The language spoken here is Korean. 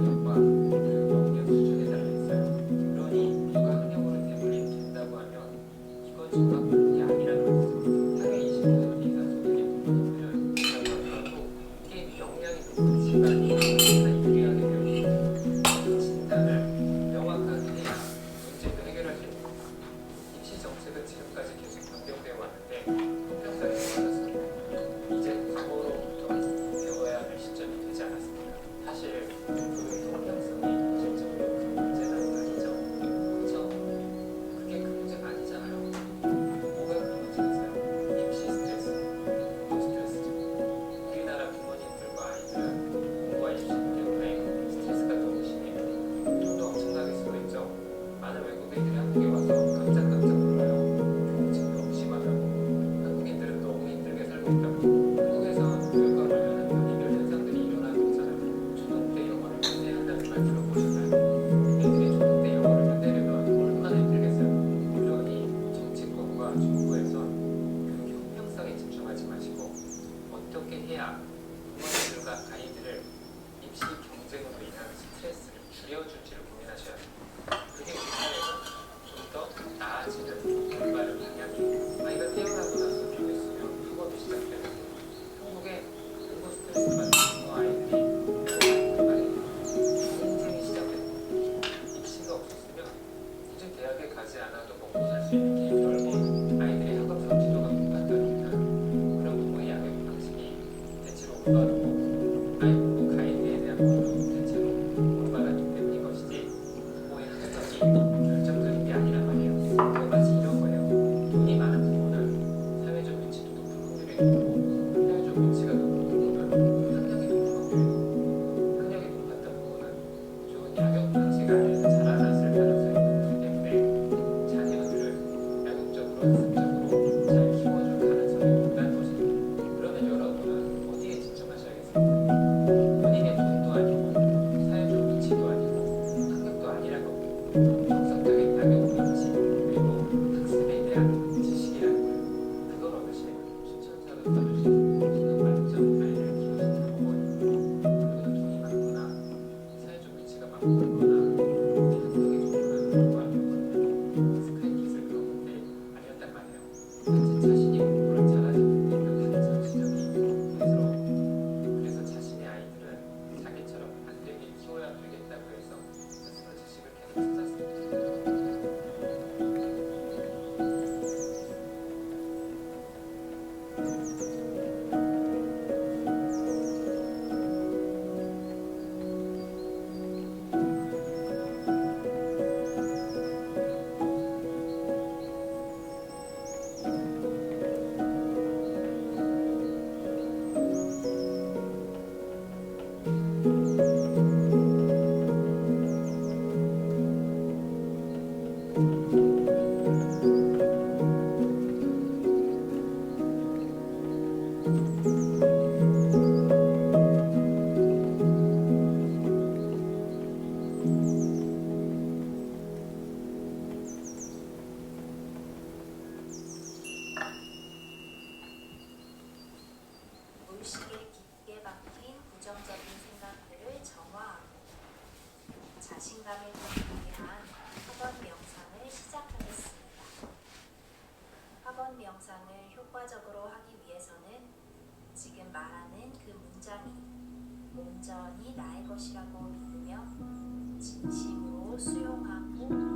怎么办？ 어떻게 해야 부모님들과 아이들을 입시 경쟁으로 인한 스트레스를 줄여줄지를 고민하셔야 합니다. 그게 우리 사회가 좀 더 나아지는 올바른 방향이 아이가 태어나고 나서 미국에 있으면 학업이 시작되는 한국의 공부 스트레스만 Not Thank you. 의식에 깊게 박힌 부정적인 생각들을 정화하고 자신감을 높이기 위한 학원 명상을 시작하겠습니다. 학원 명상을 효과적으로 하기 위해서는 지금 말하는 그 문장이 온전히 나의 것이라고 믿으며 진심으로 수용하고